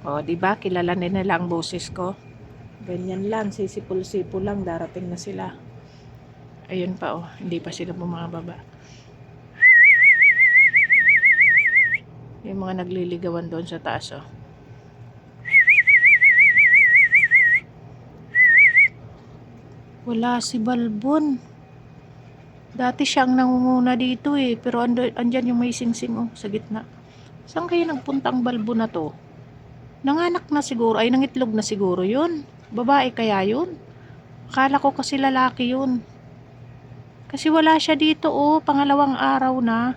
O, di ba? Kilala nila ang boses ko. Ganyan lang, sisipul-sipul lang, darating na sila. Ayun pa, oh. Hindi pa sila bumababa. Yung mga nagliligawan doon sa taas, oh. Wala si Balbon. Dati siyang nangunguna dito eh. Pero ando, andyan yung may singsing oh, sa gitna. Saan kaya nagpunta ang balbo na to? Nanganak na siguro. Ay, nangitlog na siguro yun. Babae kaya yun? Akala ko kasi lalaki yun. Kasi wala siya dito oh. Pangalawang araw na.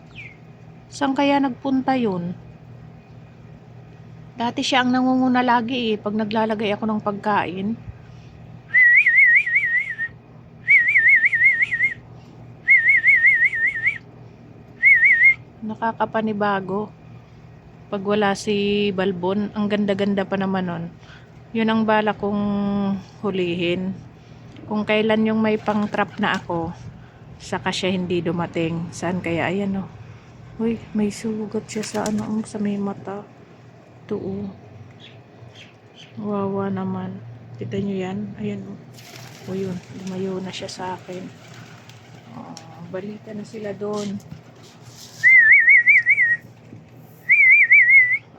Saan kaya nagpunta yun? Dati siya ang nangunguna lagi eh. Pag naglalagay ako ng pagkain. nakakapanibago. Pag wala si Balbon, ang ganda-ganda pa naman nun. Yun ang bala kong hulihin. Kung kailan yung may pang-trap na ako, saka siya hindi dumating. Saan kaya? Ayan o. Uy, may sugat siya sa ano, um, sa may mata. Ito o. Wawa naman. Kita nyo yan? Ayan o. O yun, lumayo na siya sa akin. Oh, balita na sila doon.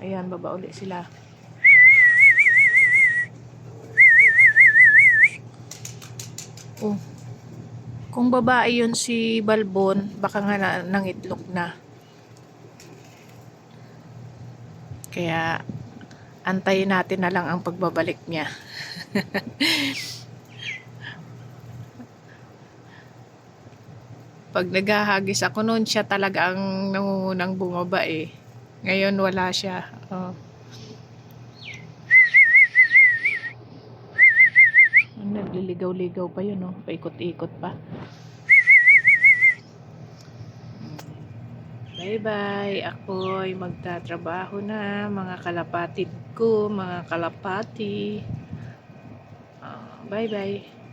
Ayan, baba uli sila. Oh. Kung babae yun si Balbon, baka nga na, nangitlog na. Kaya, antayin natin na lang ang pagbabalik niya. Pag naghahagis ako noon, siya talaga ang nangungunang bumaba eh. Ngayon wala siya. Oh. Nagliligaw-ligaw pa yun, oh. Paikot-ikot pa. Bye-bye. Ako'y magtatrabaho na. Mga kalapatid ko, mga kalapati. Ah, bye-bye.